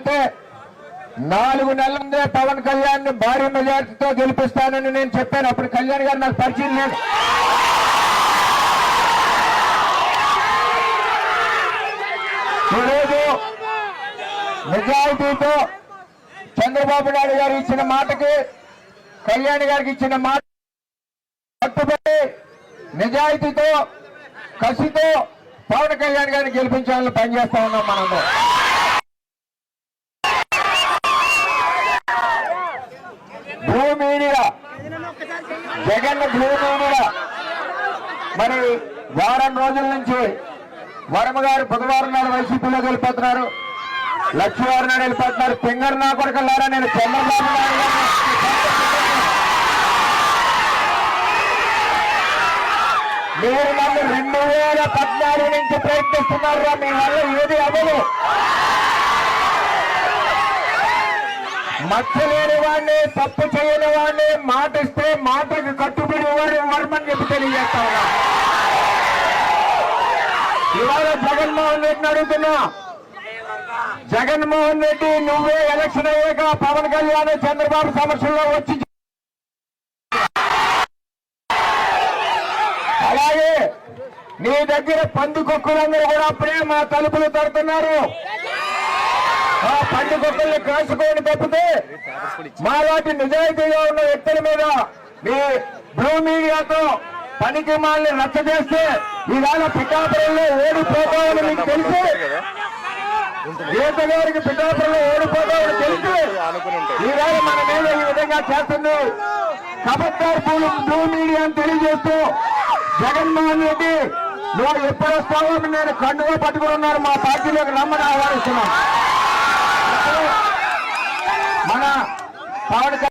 వెళ్తే నాలుగు నెలల ముందే పవన్ కళ్యాణ్ని భారీ మెజార్టీతో గెలిపిస్తానని నేను చెప్పాను. అప్పుడు కళ్యాణ్ గారు నాకు పరిచయం లేదు. ఈరోజు నిజాయితీతో చంద్రబాబు నాయుడు గారు ఇచ్చిన మాటకి కళ్యాణ్ గారికి ఇచ్చిన మాట కట్టుబడి నిజాయితీతో కసితో పవన్ కళ్యాణ్ గారిని గెలిపించాలని పనిచేస్తా ఉన్నాం మనందరం. జగన్ భూమిడిగా మరి వారం రోజుల నుంచి వరమ గారు బుధవారం నాడు వైసీపీలో వెళ్ళిపోతున్నారు లక్ష్మీవారి నాడు వెళ్ళిపోతున్నారు. పింగర్ నా కొడుకులారా నేను చంద్రబాబు నాయుడు మీరు నన్ను రెండు వేల పద్నాలుగు నుంచి ప్రయత్నిస్తున్నారు మీ వల్ల ఏది అవ్వదు. మచ్చలేని వాడిని తప్పు చేయని వాడిని మాట ఇస్తే మాటకి కట్టుబడి వాడు వర్మని చెప్పి తెలియజేస్తా ఉన్నా ఇవాళ జగన్మోహన్ రెడ్డిని అడుగుతున్నా. జగన్మోహన్ రెడ్డి నువ్వే ఎలక్షన్ అయ్యాక పవన్ కళ్యాణ్ చంద్రబాబు సమక్షంలో వచ్చి అలాగే నీ దగ్గర పందుకొక్కులందరూ కూడా అప్పుడే మా తలుపులు తడుతున్నారు. పండుగొక్కల్ని కాసుకోని తప్పితే మా లాంటి నిజాయితీగా ఉన్న వ్యక్తుల మీద మీ బ్లూ మీడియాతో పనికి మాల్ని రచ్చ చేస్తే ఈవేళ పిఠాపురంలో ఓడిపోతామని మీకు తెలిసి గీత పిఠాపురంలో ఓడిపోతామని తెలిసి ఈవేళ మన మీద ఈ విధంగా చేస్తుంది. కబడ్డార్ పూలు బ్లూ మీడియా అని తెలియజేస్తూ జగన్మోహన్ రెడ్డి నువ్వు ఎప్పుడు వస్తావో నేను కండుగా పట్టుకుని ఉన్నారు మా పార్టీలోకి రమ్మని ఆహ్వానిస్తున్నాను మన పవన్ కళ్యాణ్